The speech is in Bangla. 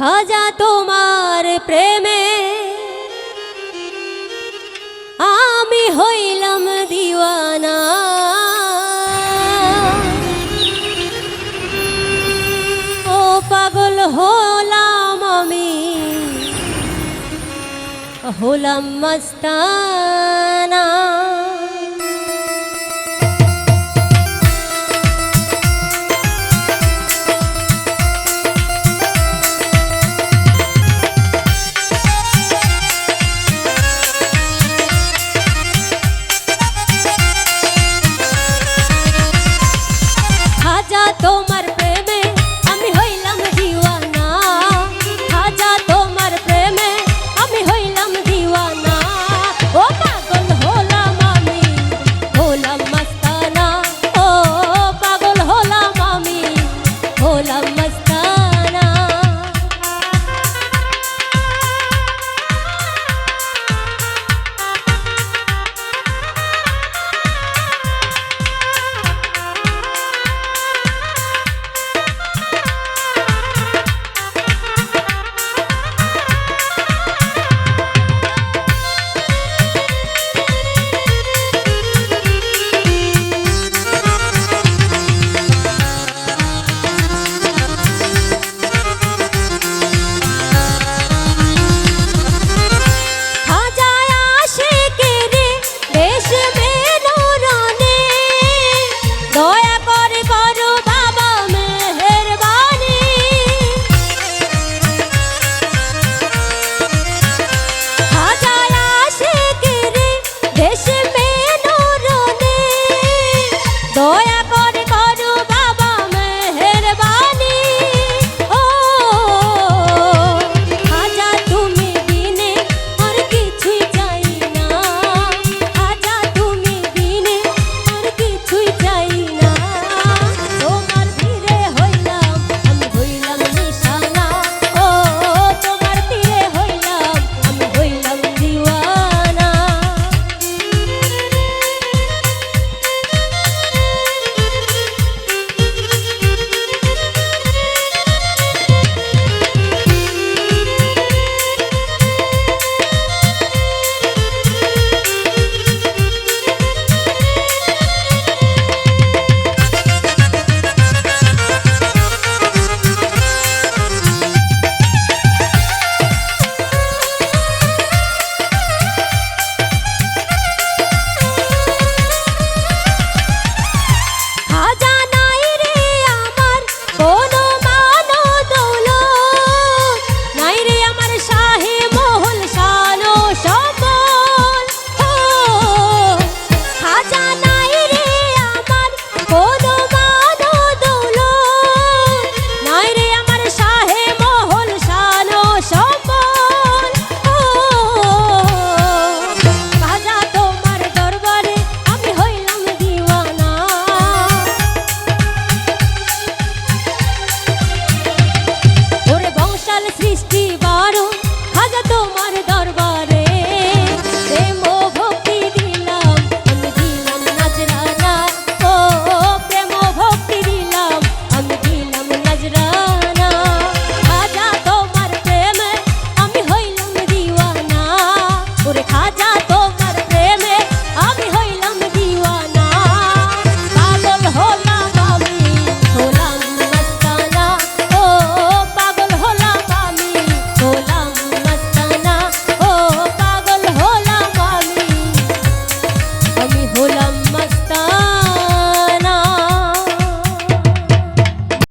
খাজা তোমার প্রেমে। আমি হইলাম দিওয়ানা। ও পাগল হলাম আমি হলাম মস্তান।